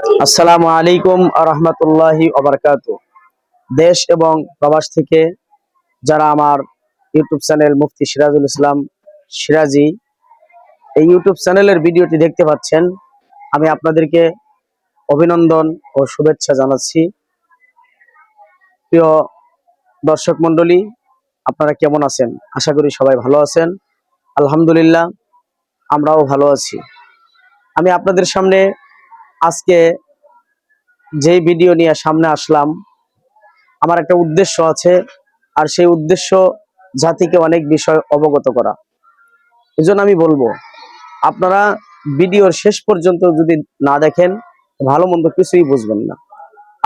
আসসালামু আলাইকুম রহমতুল্লাহি ওবরকাত। দেশ এবং প্রবাস থেকে যারা আমার ইউটিউব চ্যানেল মুফতি সিরাজুল ইসলাম সিরাজি, এই ইউটিউব চ্যানেলের ভিডিওটি দেখতে পাচ্ছেন, আমি আপনাদেরকে অভিনন্দন ও শুভেচ্ছা জানাচ্ছি। প্রিয় দর্শক মণ্ডলী, আপনারা কেমন আছেন? আশা করি সবাই ভালো আছেন। আলহামদুলিল্লাহ, আমরাও ভালো আছি। আমি আপনাদের সামনে আজকে যেই ভিডিও নিয়ে সামনে আসলাম, আমার একটা উদ্দেশ্য আছে, আর সেই উদ্দেশ্য জাতিকে অনেক বিষয় অবগত করা। এজন্য আমি বলব, আপনারা ভিডিওর শেষ পর্যন্ত যদি না দেখেন, ভালো মন্দ কিছুই বুঝবেন না।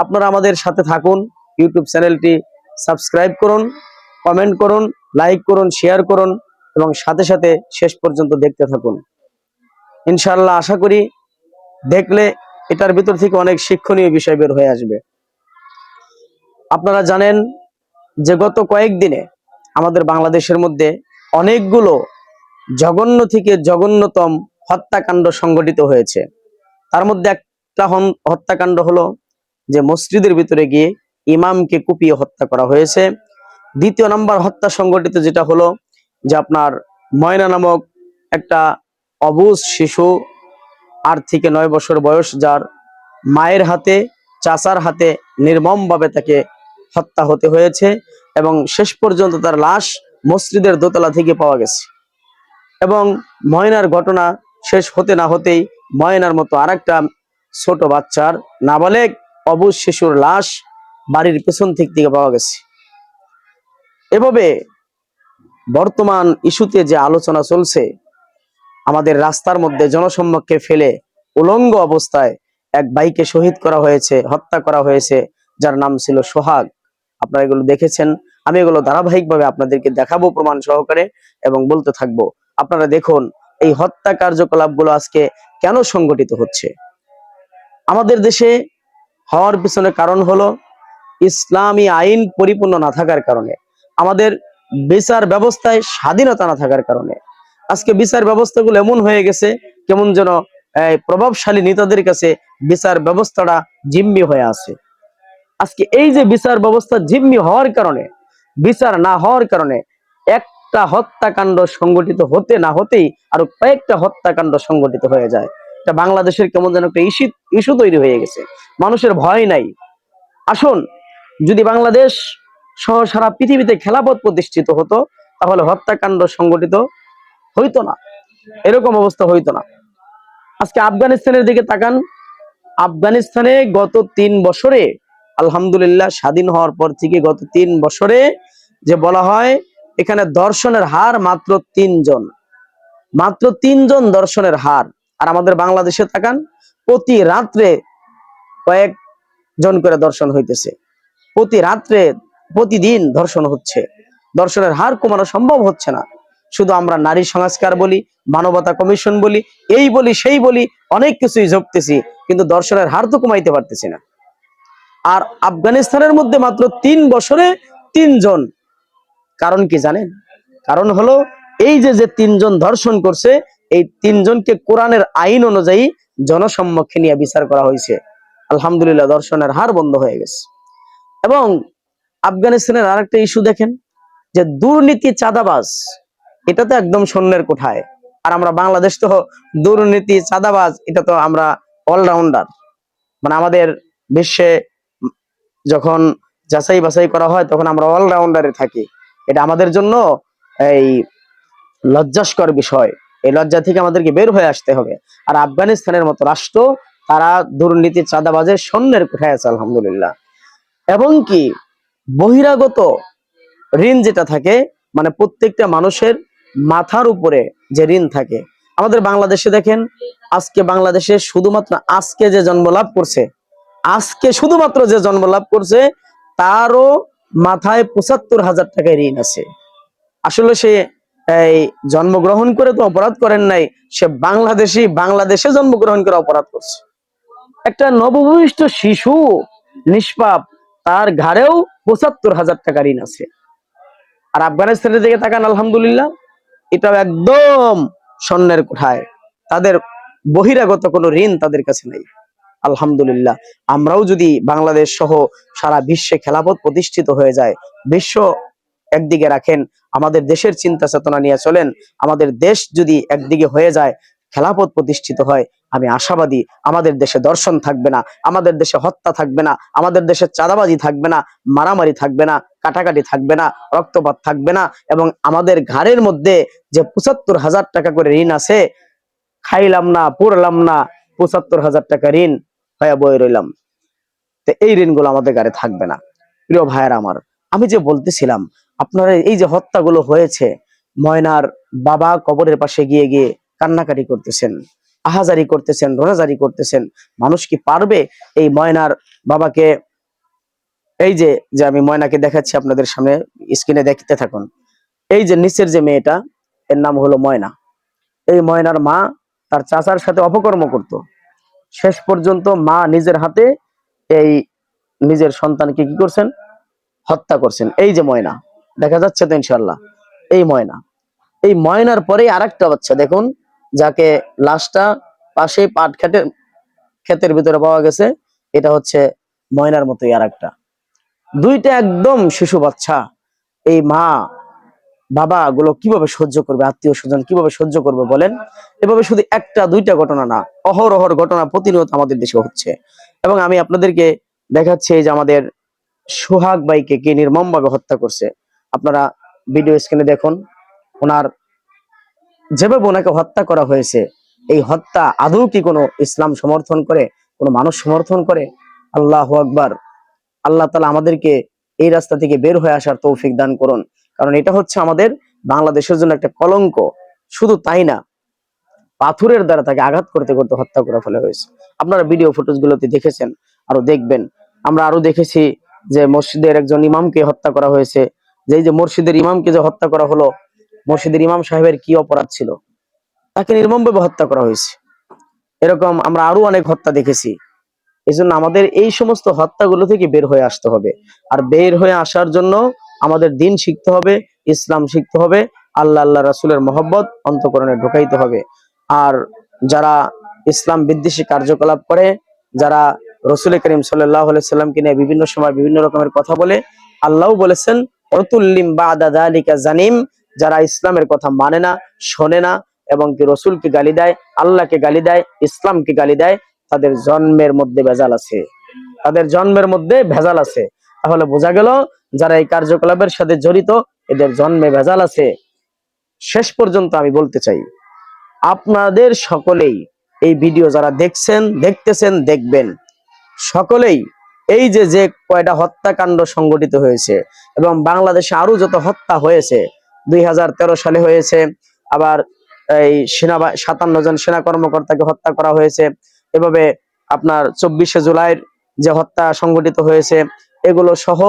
আপনারা আমাদের সাথে থাকুন ইউটিউব চ্যানেলটি সাবস্ক্রাইব করুন কমেন্ট করুন লাইক করুন শেয়ার করুন, এবং সাথে সাথে শেষ পর্যন্ত দেখতে থাকুন। ইনশাল্লাহ আশা করি, দেখলে এটার ভিতর থেকে অনেক শিক্ষণীয় বিষয় বের হয়ে আসবে। আপনারা জানেন যে গত কয়েকদিনে আমাদের বাংলাদেশের মধ্যে অনেকগুলো জঘন্য থেকে জঘন্যতম হত্যাকাণ্ড সংঘটিত হয়েছে। তার মধ্যে একটা হত্যাকাণ্ড হলো যে মসজিদের ভিতরে গিয়ে ইমামকে কুপিয়ে হত্যা করা হয়েছে। দ্বিতীয় নাম্বার হত্যা সংঘটিত যেটা হলো যে আপনার ময়না নামক একটা অবুজ শিশু আট থেকে নয় বছর বয়স যার মায়ের হাতে, চাচার হাতে নির্মমভাবে তাকে হত্যা হতে হয়েছে এবং শেষ পর্যন্ত তার লাশ মসজিদের দোতলা থেকে পাওয়া গেছে। এবং ময়নার ঘটনা শেষ হতে না হতেই ময়নার মতো আরেকটা ছোট বাচ্চার নাবালেগ অবুজ শিশুর লাশ বাড়ির পেছন দিক থেকে পাওয়া গেছে। এভাবে বর্তমান ইস্যুতে যে আলোচনা চলছে আমাদের রাস্তার মধ্যে জনসম্মুখে ফেলে উলঙ্গ অবস্থায় এক ভাইকে শহীদ করা হয়েছে, হত্যা করা হয়েছে, যার নাম ছিল সোহাগ। আপনারা এগুলো দেখেছেন। আমি এগুলো ধারাবাহিকভাবে আপনাদেরকে দেখাবো প্রমাণ সহকারে এবং বলতে থাকব। আপনারা দেখুন, এই হত্যা কার্যকলাপগুলো আজকে কেন সংগঠিত হচ্ছে? আমাদের দেশে হওয়ার পিছনে কারণ হলো ইসলামী আইন পরিপূর্ণ না থাকার কারণে। আমাদের বিচার ব্যবস্থায় স্বাধীনতা না থাকার কারণে। আজকে বিচার ব্যবস্থাগুলো এমন হয়ে গেছে, কেমন যেন প্রভাবশালী নেতাদের কাছে বিচার ব্যবস্থাটা জিম্মি হয়ে আছে। আজকে এই যে বিচার ব্যবস্থা জিম্মি হওয়ার কারণে, বিচার না হওয়ার কারণে একটা হত্যাকাণ্ড সংগঠিত হতে না হতেই আরও কয়েকটা হত্যাকাণ্ড সংগঠিত হয়ে যায়। এটা বাংলাদেশের কেমন যেন একটা ইস্যু ইস্যু তৈরি হয়ে গেছে। মানুষের ভয় নাই। আসুন, যদি বাংলাদেশ সহ সারা পৃথিবীতে খেলাপথ প্রতিষ্ঠিত হতো, তাহলে হত্যাকাণ্ড সংগঠিত হইতো না। এরকম অবস্থা হইতো না। আজকে আফগানিস্তানের দিকে তাকান। আফগানিস্তানে গত তিন বছরে, আলহামদুলিল্লাহ স্বাধীন হওয়ার পর থেকে গত তিন বছরে যে বলা হয়, এখানে দর্শনের হার মাত্র তিনজন মাত্র তিনজন দর্শনের হার। আর আমাদের বাংলাদেশে তাকান, প্রতি রাত্রে কয়েক জন করে দর্শন হইতেছে। প্রতি রাত্রে, প্রতিদিন ধর্ষণ হচ্ছে। দর্শনের হার কমানো সম্ভব হচ্ছে না। শুধু আমরা নারী সংস্কার বলি, মানবতা কমিশন বলি, এই বলি, সেই বলি, অনেক কিছুই জপতেছি কিন্তু দর্শনের হার তো কমাইতে পারতেছি না। আর আফগানিস্তানের মধ্যে মাত্র তিন বছরে তিনজন। কারণ কি জানেন? কারণ হলো এই যে যে তিনজন ধর্ষণ করছে, এই তিনজনকে কোরআনের আইন অনুযায়ী জনসম্মুখে নিয়ে বিচার করা হয়েছে। আলহামদুলিল্লাহ, দর্শনের হার বন্ধ হয়ে গেছে। এবং আফগানিস্তানের আরেকটা ইস্যু দেখেন, যে দুর্নীতি চাঁদাবাজ এটা তো একদম শূন্যের কোঠায়। আর আমরা বাংলাদেশ তো দুর্নীতি, চাঁদাবাজ, এটা তো আমরা অলরাউন্ডার মানে আমাদের বিশ্বে যখন যাচাই বাছাই করা হয়, তখন আমরা অলরাউন্ডারে থাকি। এটা আমাদের জন্য এই লজ্জাস্কর বিষয়। এই লজ্জা থেকে আমাদেরকে বের হয়ে আসতে হবে। আর আফগানিস্তানের মতো রাষ্ট্র, তারা দুর্নীতি চাঁদাবাজের সৈন্যের কোঠায় আছে, আলহামদুলিল্লাহ। এবং কি, বহিরাগত ঋণ যেটা থাকে মানে প্রত্যেকটা মানুষের মাথার উপরে যে ঋণ থাকে। আমাদের বাংলাদেশে দেখেন, আজকে বাংলাদেশে শুধুমাত্র আজকে যে জন্ম লাভ করছে, আজকে শুধুমাত্র যে জন্ম লাভ করছে, তারও মাথায় পঁচাত্তর হাজার টাকায় ঋণ আছে। আসলে সে, এই জন্মগ্রহণ করে তো অপরাধ করেন নাই, সে বাংলাদেশি, বাংলাদেশে জন্মগ্রহণ করে অপরাধ করছে। একটা নবভূমিষ্ঠ শিশু নিষ্পাপ, তার ঘাড়েও পঁচাত্তর হাজার টাকা ঋণ আছে। আর আফগানিস্তানের দিকে তাকান, আলহামদুলিল্লাহ। এটাও একদম স্বর্ণের কোঠায়। তাদের বহিরাগত কোনো ঋণ তাদের কাছে নেই। আলহামদুলিল্লাহ। আমরাও যদি বাংলাদেশ সহ সারা বিশ্বে খেলাপথ প্রতিষ্ঠিত হয়ে যায়, বিশ্ব একদিকে রাখেন, আমাদের দেশের চিন্তা চেতনা নিয়ে চলেন, আমাদের দেশ যদি একদিকে হয়ে যায় খেলাফত প্রতিষ্ঠিত হয়, আমি আশাবাদী। আমাদের দেশে দর্শন থাকবে না, আমাদের দেশে হত্যা থাকবে না, আমাদের দেশে চাঁদাবাজি থাকবে না, মারামারি থাকবে না, কাটাকাটি থাকবে না, রক্তপাত থাকবে না এবং আমাদের ঘাড়ের মধ্যে যে পঁচাত্তর হাজার টাকা করে ঋণ আছে, খাইলাম না, পড়লাম না, পঁচাত্তর হাজার টাকা ঋণ হয়ে বয়ে রইলাম। তো এই ঋণগুলো আমাদের গাড়ি থাকবে না। প্রিয় ভাইয়ের আমার, আমি যে বলতেছিলাম, আপনারা এই যে হত্যাগুলো হয়েছে, ময়নার বাবা কবরের পাশে গিয়ে গিয়ে কান্নাকাটি করতেছেন, আহাজারি করতেছেন রোনাজারি করতেছেন, মানুষ কি পারবে এই ময়নার বাবাকে? এই যে যে আমি ময়নাকে দেখাচ্ছি আপনাদের সামনে স্ক্রিনে দেখতে থাকুন। এই যে নিচের যে মেয়েটা, এর নাম হলো ময়না। এই ময়নার মা তার চাচার সাথে অপকর্ম করত। শেষ পর্যন্ত মা নিজের হাতে এই নিজের সন্তানকে কি করছেন? হত্যা করছেন। এই যে ময়না, দেখা যাচ্ছে তো ইনশাল্লাহ এই ময়না। এই ময়নার পরেই আরেকটা বাচ্চা, দেখুন। যাকে লাশটা পাশে পাট খেতের ক্ষেতের ভিতরে পাওয়া গেছে, এটা হচ্ছে ময়নার মতোই আরেকটা। দুইটা একদম শিশু বাচ্চা, এই মা বাবা গুলো কীভাবে সহ্য করবে, আত্মীয় স্বজন কীভাবে সহ্য করবে বলেন? এভাবে শুধু একটা, দুইটা ঘটনা না অহরহর ঘটনা প্রতিনিয়ত আমাদের দেশে হচ্ছে। এবং আমি আপনাদেরকে দেখাচ্ছি যে আমাদের সোহাগ ভাইকে, কে নির্মমভাবে হত্যা করছে। আপনারা ভিডিও স্ক্রিনে দেখুন, ওনার যেভাবে ওনাকে হত্যা করা হয়েছে, এই হত্যা আদৌ কি কোনো ইসলাম সমর্থন করে, কোনো মানুষ সমর্থন করে? আল্লাহ আকবার। আল্লাহ তালা আমাদেরকে এই রাস্তা থেকে বের হয়ে আসার তৌফিক দান করুন। কারণ এটা হচ্ছে আমাদের বাংলাদেশের জন্য একটা কলঙ্ক। শুধু তাই না, পাথরের দ্বারা তাকে আঘাত করতে করতে হত্যা করে ফেলা হয়েছে। আপনারা ভিডিও ফুটেজ গুলোতে দেখেছেন, আরও দেখবেন। আমরা আরও দেখেছি যে মসজিদের একজন ইমামকে হত্যা করা হয়েছে। যে যে মসজিদের ইমামকে যে হত্যা করা হলো মসজিদের ইমাম সাহেবের কি অপরাধ ছিল? তাকে নির্মমভাবে হত্যা করা হয়েছে। এরকম আমরা আরও অনেক হত্যা দেখেছি। এই জন্য আমাদের এই সমস্ত হত্যাগুলো থেকে বের হয়ে আসতে হবে। আর বের হয়ে আসার জন্য আমাদের দিন শিখতে হবে, ইসলাম শিখতে হবে, আল্লাহ আল্লাহ রাসুলের মহব্বত অন্তকরণে ঢুকাইতে হবে। আর যারা ইসলাম বিদ্বেষী কার্যকলাপ করে, যারা রসুল করিম সাল্লাহ সাল্লামকে নিয়ে বিভিন্ন সময় বিভিন্ন রকমের কথা বলে আল্লাহ বলেছেন অতুল্লিম বা আলিকা জানিম যারা ইসলামের কথা মানে না, শোনে না এবং কি রসুলকে গালি দেয়, আল্লাহকে গালি দেয়, ইসলামকে গালি দেয়, তাদের জন্মের মধ্যে ভেজাল আছে। তাদের জন্মের মধ্যে ভেজাল আছে। তাহলে বোঝা গেল যারা এই কার্যকলাপের সাথে জড়িত, এদের জন্মে ভেজাল আছে। শেষ পর্যন্ত আমি বলতে চাই, আপনাদের সকলেই এই ভিডিও যারা দেখছেন, দেখতেছেন, দেখবেন। সকলেই এই যে যে কয়টা হত্যাকাণ্ড সংগঠিত হয়েছে এবং বাংলাদেশে আরও যত হত্যা হয়েছে দুই হাজার তেরো সালে হয়েছে। আবার এই সেনা সাতান্ন জন সেনা কর্মকর্তাকে হত্যা করা হয়েছে। এভাবে আপনার চব্বিশে জুলাইয়ের যে হত্যা সংগঠিত হয়েছে, এগুলো সহ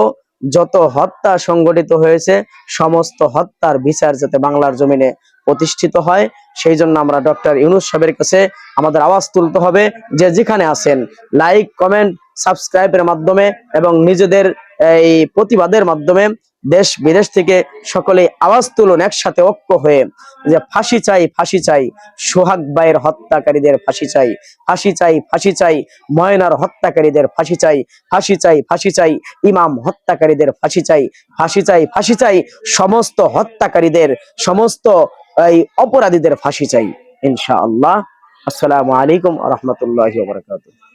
যত হত্যা সংগঠিত হয়েছে, সমস্ত হত্যার বিচার যাতে বাংলার জমিনে প্রতিষ্ঠিত হয়, সেই জন্য আমরা ডক্টর ইউনুস সাহেবের কাছে আমাদের আওয়াজ তুলতে হবে। যে যেখানে আছেন, লাইক, কমেন্ট, সাবস্ক্রাইবের মাধ্যমে এবং নিজেদের এই প্রতিবাদের মাধ্যমে দেশ বিদেশ থেকে সকলে আওয়াজ তুলুন একসাথে ঐক্য হয়ে যে ফাঁসি চাই ফাঁসি চাই সোহাগ ভাইয়ের হত্যাকারীদের ফাঁসি চাই ফাঁসি চাই ফাঁসি চাই ময়নার হত্যাকারীদের ফাঁসি চাই ফাঁসি চাই ফাঁসি চাই ইমাম হত্যাকারীদের ফাঁসি চাই ফাঁসি চাই ফাঁসি চাই সমস্ত হত্যাকারীদের সমস্ত এই অপরাধীদের ফাঁসি চাই ইনশাআল্লাহ আসসালামু আলাইকুম রহমতুল্লাহ বারকাতুহ